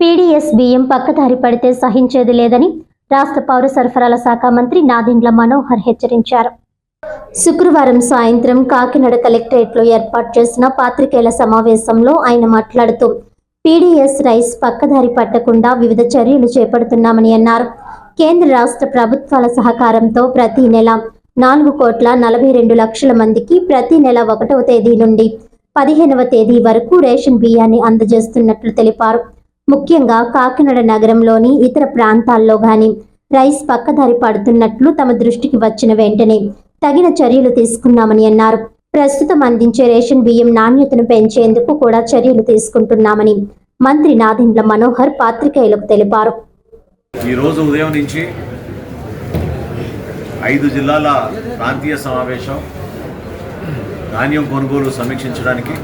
PDS బియ్యం పక్కదారి పడితే సహించేది లేదని రాష్ట్ర పౌర సరఫరాల శాఖ మంత్రి నాదెండ్ల మనోహర్ హెచ్చరించారు. శుక్రవారం సాయంత్రం కాకినాడ కలెక్టరేట్లో ఏర్పాటు చేసిన పాత్రికేయుల సమావేశంలో ఆయన మాట్లాడుతూ పీడీఎస్ రైస్ పక్కదారి పట్టకుండా వివిధ చర్యలు చేపడుతున్నామని అన్నారు. కేంద్ర రాష్ట్ర ప్రభుత్వాల సహకారంతో ప్రతి నెల నాలుగు కోట్ల నలభై రెండు లక్షల మందికి ప్రతి నెల ఒకటవ తేదీ నుండి పదిహేనవ తేదీ వరకు రేషన్ బియ్యాన్ని అందజేస్తున్నట్లు తెలిపారు. ముఖ్యంగా కాకినాడ నగరంలోని ఇతర ప్రాంతాల్లో గాని రైస్ పక్కదారి పడుతున్నట్లు తమ దృష్టికి వచ్చిన వెంటనే తగిన చర్యలు తీసుకున్నామని అన్నారు. ప్రస్తుతం అందించే రేషన్ బియ్యం నాణ్యతను పెంచేందుకు కూడా చర్యలు తీసుకుంటున్నామని మంత్రి నాదెండ్ల మనోహర్ పాత్రికేయులకు తెలిపారు. ఈరోజు ఉదయం నుంచి ఐదు జిల్లాల ప్రాంతీయ సమావేశం ధాన్యం కొనుగోలు సమీక్షించడానికి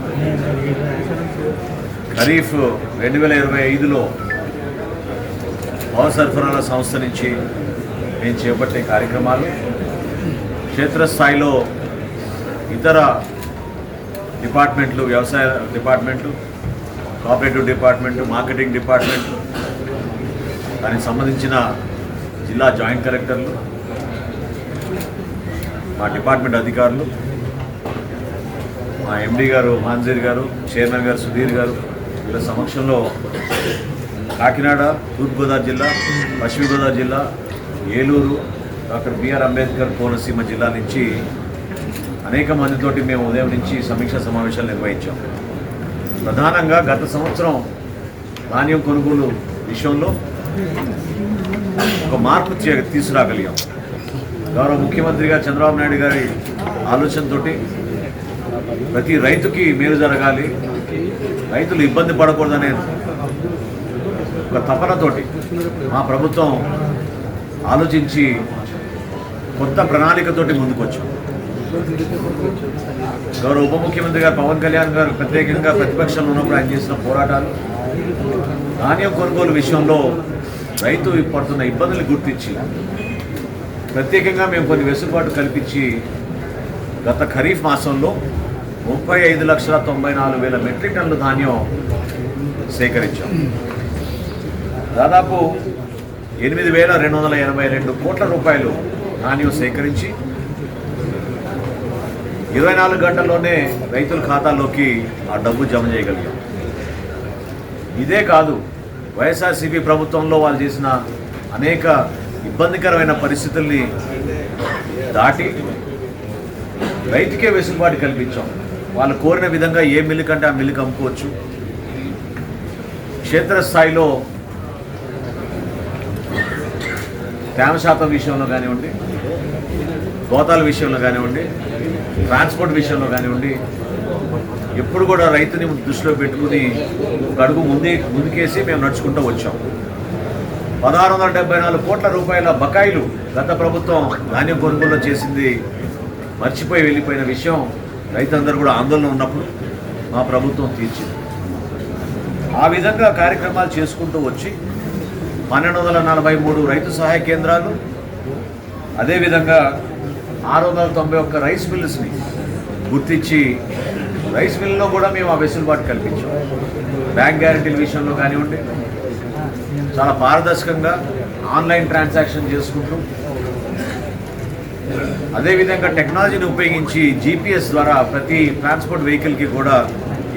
ఖరీఫ్ రెండు వేల ఇరవై ఐదులో పౌర సరఫరాల సంస్థ నుంచి మేము చేపట్టే కార్యక్రమాలు క్షేత్రస్థాయిలో ఇతర డిపార్ట్మెంట్లు వ్యవసాయ department cooperative department marketing department దానికి సంబంధించిన జిల్లా జాయింట్ కలెక్టర్లు మా డిపార్ట్మెంట్ అధికారులు మా ఎండి గారు మాన్జీర్ గారు చైర్మన్ గారు సుధీర్ గారు వీళ్ళ సమక్షంలో కాకినాడ తూర్పుగోదావరి జిల్లా పశ్చిమ గోదావరి జిల్లా Eluru doctor B R Ambedkar Konaseema జిల్లా నుంచి అనేక మందితోటి మేము ఉదయం నుంచి సమీక్షా సమావేశాలు నిర్వహించాం. ప్రధానంగా గత సంవత్సరం ధాన్యం కొనుగోలు విషయంలో ఒక మార్పు తీసుకురాగలిగాం. గౌరవ ముఖ్యమంత్రిగా చంద్రబాబు నాయుడు గారి ఆలోచనతోటి ప్రతి రైతుకి మేలు జరగాలి రైతులు ఇబ్బంది పడకూడదనే ఒక తపనతోటి మా ప్రభుత్వం ఆలోచించి కొత్త ప్రణాళికతోటి ముందుకొచ్చాం. గౌరవ ఉప ముఖ్యమంత్రి గారు పవన్ కళ్యాణ్ గారు ప్రత్యేకంగా ప్రతిపక్షంలో ఉన్నప్పుడు ఆయన చేసిన పోరాటాలు ధాన్యం కొనుగోలు విషయంలో రైతు పడుతున్న ఇబ్బందులు గుర్తించి ప్రత్యేకంగా మేము కొన్ని వెసులుబాటు కల్పించి గత ఖరీఫ్ మాసంలో ముప్పై ఐదు లక్షల తొంభై నాలుగు వేల మెట్రిక్ టన్నుల ధాన్యం సేకరించాం. దాదాపు ఎనిమిది వేల రెండు వందల ఎనభై రెండు కోట్ల రూపాయలు ధాన్యం సేకరించి ఇరవై నాలుగు గంటల్లోనే రైతుల ఖాతాల్లోకి ఆ డబ్బు జమ చేయగలిగాం. ఇదే కాదు వైఎస్ఆర్సీపీ ప్రభుత్వంలో వాళ్ళు చేసిన అనేక ఇబ్బందికరమైన పరిస్థితుల్ని దాటి రైతుకే వెసులుబాటు కల్పించాం. వాళ్ళు కోరిన విధంగా ఏ మిల్లు కంటే ఆ మిల్లుకి అమ్ముకోవచ్చు క్షేత్రస్థాయిలో తేమ శాతం విషయంలో కానివ్వండి గోతాల విషయంలో కానివ్వండి ట్రాన్స్పోర్ట్ విషయంలో కానివ్వండి ఎప్పుడు కూడా రైతుని దృష్టిలో పెట్టుకుని ఒక అడుగు ముందే ముందుకేసి మేము నడుచుకుంటూ వచ్చాం. పదహారు వందల డెబ్బై నాలుగు కోట్ల రూపాయల బకాయిలు గత ప్రభుత్వం ధాన్యం కొనుగోలు చేసింది మర్చిపోయి వెళ్ళిపోయిన విషయం రైతులందరూ కూడా ఆందోళన ఉన్నప్పుడు మా ప్రభుత్వం తీర్చింది. ఆ విధంగా కార్యక్రమాలు చేసుకుంటూ వచ్చి పన్నెండు వందల నలభై మూడు రైతు సహాయ కేంద్రాలు అదేవిధంగా ఆరు వందల తొంభై ఒక్క రైస్ మిల్స్ని గుర్తించి రైస్ మిల్లో కూడా మేము ఆ వెసులుబాటు కల్పించాం. బ్యాంక్ గ్యారంటీల విషయంలో కానివ్వండి చాలా పారదర్శకంగా ఆన్లైన్ ట్రాన్సాక్షన్ చేసుకుంటూ అదేవిధంగా టెక్నాలజీని ఉపయోగించి జీపీఎస్ ద్వారా ప్రతి ట్రాన్స్పోర్ట్ వెహికల్కి కూడా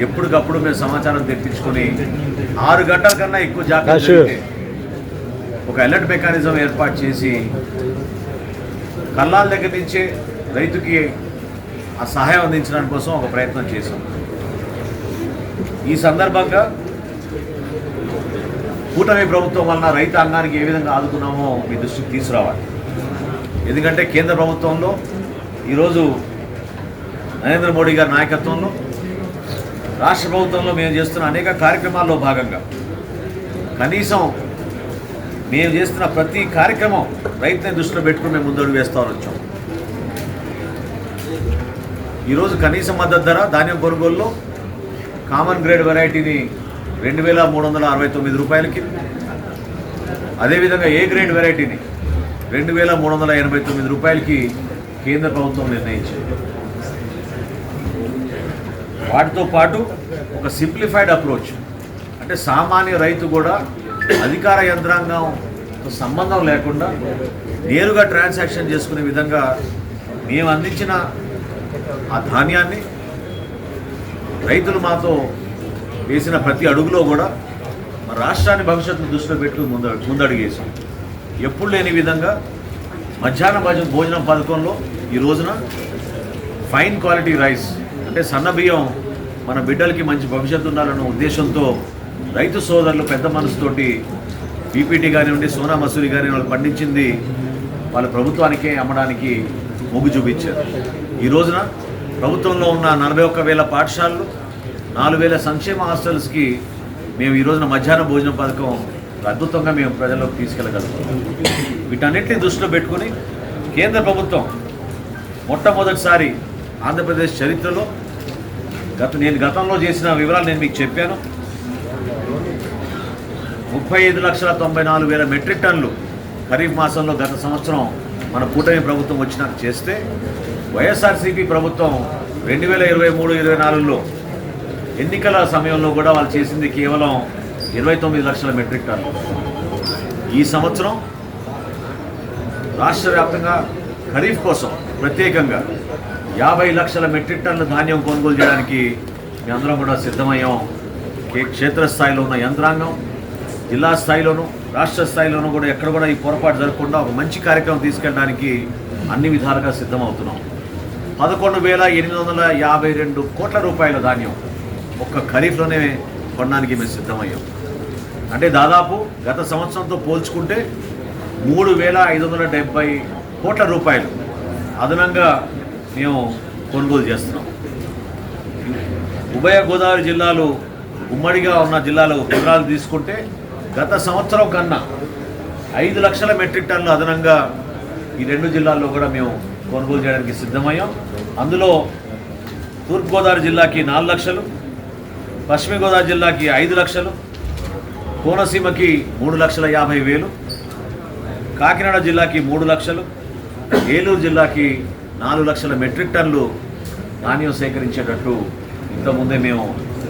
ఎప్పటికప్పుడు మేము సమాచారం తెప్పించుకొని ఆరు గంటల కన్నా ఎక్కువ జాగ్రత్త ఒక అలర్ట్ మెకానిజం ఏర్పాటు చేసి కల్లాల దగ్గర నుంచే రైతుకి ఆ సహాయం అందించడానికి కోసం ఒక ప్రయత్నం చేశాం. ఈ సందర్భంగా కూటమి ప్రభుత్వం వలన రైతాంగానికి ఏ విధంగా ఆదుకున్నామో మీ దృష్టికి తీసుకురావాలి. ఎందుకంటే కేంద్ర ప్రభుత్వంలో ఈరోజు నరేంద్ర మోడీ గారి నాయకత్వంలో రాష్ట్ర ప్రభుత్వంలో మేము చేస్తున్న అనేక కార్యక్రమాల్లో భాగంగా కనీసం మేము చేస్తున్న ప్రతి కార్యక్రమం రైతుని దృష్టిలో పెట్టుకుని మేము ముందడుగు వేస్తూ వచ్చాం. ఈరోజు కనీస మద్దతు ధర ధాన్యం కొనుగోలులో కామన్ గ్రేడ్ వెరైటీని రెండు వేల మూడు వందల అరవై తొమ్మిది రూపాయలకి అదేవిధంగా ఏ గ్రేడ్ వెరైటీని రెండు వేల మూడు వందల ఎనభై తొమ్మిది రూపాయలకి కేంద్ర ప్రభుత్వం నిర్ణయించింది. వాటితో పాటు ఒక సింప్లిఫైడ్ అప్రోచ్. అంటే సామాన్య రైతు కూడా అధికార యంత్రాంగంతో సంబంధం లేకుండా నేరుగా ట్రాన్సాక్షన్ చేసుకునే విధంగా మేము అందించిన ఆ ధాన్యాన్ని రైతులు మాతో వేసిన ప్రతి అడుగులో కూడా మా రాష్ట్రాన్ని భవిష్యత్తును దృష్టిలో పెట్టుకుని ముంద ముందడుగేసాం ఎప్పుడు లేని విధంగా మధ్యాహ్న భోజన భోజనం పథకంలో ఈ రోజున ఫైన్ క్వాలిటీ రైస్ అంటే సన్న బియ్యం మన బిడ్డలకి మంచి భవిష్యత్తు ఉండాలన్న ఉద్దేశంతో రైతు సోదరులు పెద్ద మనసుతోటి బీపీటీ కానివ్వండి సోనా మసూరి కానీ వాళ్ళు పండించింది వాళ్ళ ప్రభుత్వానికే అమ్మడానికి మొగ్గు చూపించారు. ఈ రోజున ప్రభుత్వంలో ఉన్న నలభై ఒక్క వేల పాఠశాలలు నాలుగు వేల సంక్షేమ హాస్టల్స్కి మేము ఈ రోజున మధ్యాహ్న భోజన పథకం అద్భుతంగా మేము ప్రజల్లోకి తీసుకెళ్ళగలుగుతాం. వీటన్నిటిని దృష్టిలో పెట్టుకుని కేంద్ర ప్రభుత్వం మొట్టమొదటిసారి ఆంధ్రప్రదేశ్ చరిత్రలో గత నేను గతంలో చేసిన వివరాలు నేను మీకు చెప్పాను. ముప్పై ఐదు లక్షల తొంభై నాలుగు వేల మెట్రిక్ టన్నులు ఖరీఫ్ మాసంలో గత సంవత్సరం మన కూటమి ప్రభుత్వం వచ్చినాక చేస్తే వైఎస్ఆర్సీపీ ప్రభుత్వం రెండు వేల ఇరవై మూడు ఇరవై నాలుగులో ఎన్నికల సమయంలో కూడా వాళ్ళు చేసింది కేవలం ఇరవై తొమ్మిది లక్షల మెట్రిక్ టన్ ఈ సంవత్సరం రాష్ట్ర వ్యాప్తంగా ఖరీఫ్ కోసం ప్రత్యేకంగా యాభై లక్షల మెట్రిక్ టన్నుల ధాన్యం కొనుగోలు చేయడానికి మేమందరం కూడా సిద్ధమయ్యాం. కే- క్షేత్రస్థాయిలో ఉన్న యంత్రాంగం జిల్లా స్థాయిలోనూ రాష్ట్ర స్థాయిలోనూ కూడా ఎక్కడ కూడా ఈ పొరపాటు జరగకుండా ఒక మంచి కార్యక్రమం తీసుకెళ్ళడానికి అన్ని విధాలుగా సిద్ధమవుతున్నాం. పదకొండు వేల ఎనిమిది వందల యాభై రెండు కోట్ల రూపాయల ధాన్యం ఒక్క ఖరీఫ్లోనే కొనడానికి మేము సిద్ధమయ్యాం. అంటే దాదాపు గత సంవత్సరంతో పోల్చుకుంటే మూడు వేల ఐదు వందల డెబ్బై కోట్ల రూపాయలు అదనంగా మేము కొనుగోలు చేస్తున్నాం. ఉభయ గోదావరి జిల్లాలు ఉమ్మడిగా ఉన్న జిల్లాలు వివరాలు తీసుకుంటే గత సంవత్సరం కన్నా ఐదు లక్షల మెట్రిక్ టన్నులు అదనంగా ఈ రెండు జిల్లాల్లో కూడా మేము కొనుగోలు చేయడానికి సిద్ధమయ్యాం. అందులో తూర్పుగోదావరి జిల్లాకి నాలుగు లక్షలు పశ్చిమ గోదావరి జిల్లాకి ఐదు లక్షలు కోనసీమకి మూడు లక్షల యాభై వేలు కాకినాడ జిల్లాకి మూడు లక్షలు ఏలూరు జిల్లాకి నాలుగు లక్షల మెట్రిక్ టన్నులు ధాన్యం సేకరించేటట్టు ఇంతకుముందే మేము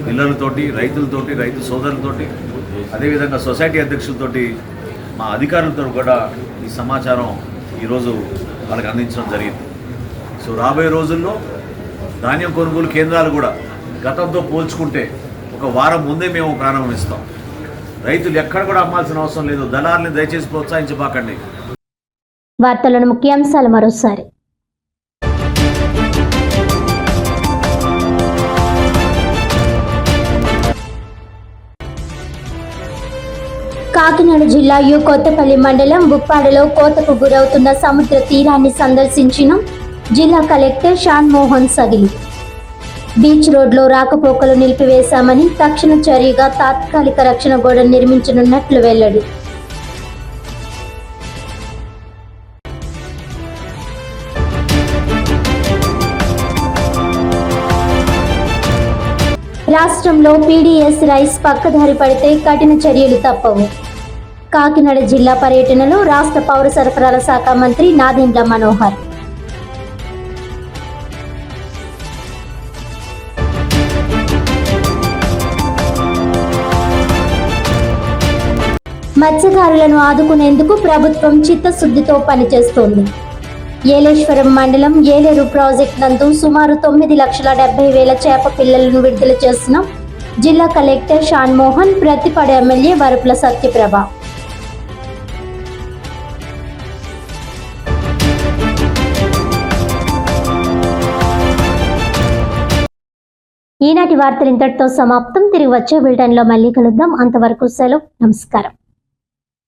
పిల్లలతోటి రైతులతోటి రైతు సోదరులతోటి అదేవిధంగా సొసైటీ అధ్యక్షులతోటి మా అధికారులతో కూడా ఈ సమాచారం ఈరోజు వాళ్ళకి అందించడం జరిగింది. సో రాబోయే రోజుల్లో ధాన్యం కొనుగోలు కేంద్రాలు కూడా గతంతో పోల్చుకుంటే ఒక వారం ముందే మేము ప్రారంభిస్తాం. రైతులు ఎక్కడ కూడా అమ్మాల్సిన అవసరం లేదు. దళారుని దయచేసి ప్రోత్సహించబాకండి వార్తలను ముఖ్యాంశాలు మరోసారి. కాకినాడ జిల్లా యు కొత్తపల్లి మండలం బుప్పాడలో కోతకు గురవుతున్న సముద్ర తీరాన్ని సందర్శించిన జిల్లా కలెక్టర్ షాన్ మోహన్ సగిలి. బీచ్ రోడ్లో రాకపోకలు నిలిపివేశామని తక్షణ చర్యగా తాత్కాలిక రక్షణ గోడ నిర్మించనున్నట్లు వెల్లడి. రాష్ట్రంలో పీడీఎస్ రైస్ పక్కదారి పడితే కఠిన చర్యలు తప్పవు. కాకినాడ జిల్లా పర్యటనలో రాష్ట్ర పౌర సరఫరాల శాఖ మంత్రి నాదెండ్ల మనోహర్. మత్స్యకారులను ఆదుకునేందుకు ప్రభుత్వం చిత్తశుద్ధితో పనిచేస్తోంది. ఏలేశ్వరం మండలం ఏలేరు ప్రాజెక్ట్ నందు సుమారు తొమ్మిది లక్షల డెబ్బై వేల చేప పిల్లలను విడుదల చేసిన జిల్లా కలెక్టర్ షాన్ మోహన్ ప్రతిపడ ఎమ్మెల్యే వరపుల సత్యప్రభ. ఈనాటి వార్తలు ఇంతటితో సమాప్తం. తిరిగి వచ్చే బిల్టన్లో మళ్ళీ కలుద్దాం. అంతవరకు సెలవు. నమస్కారం.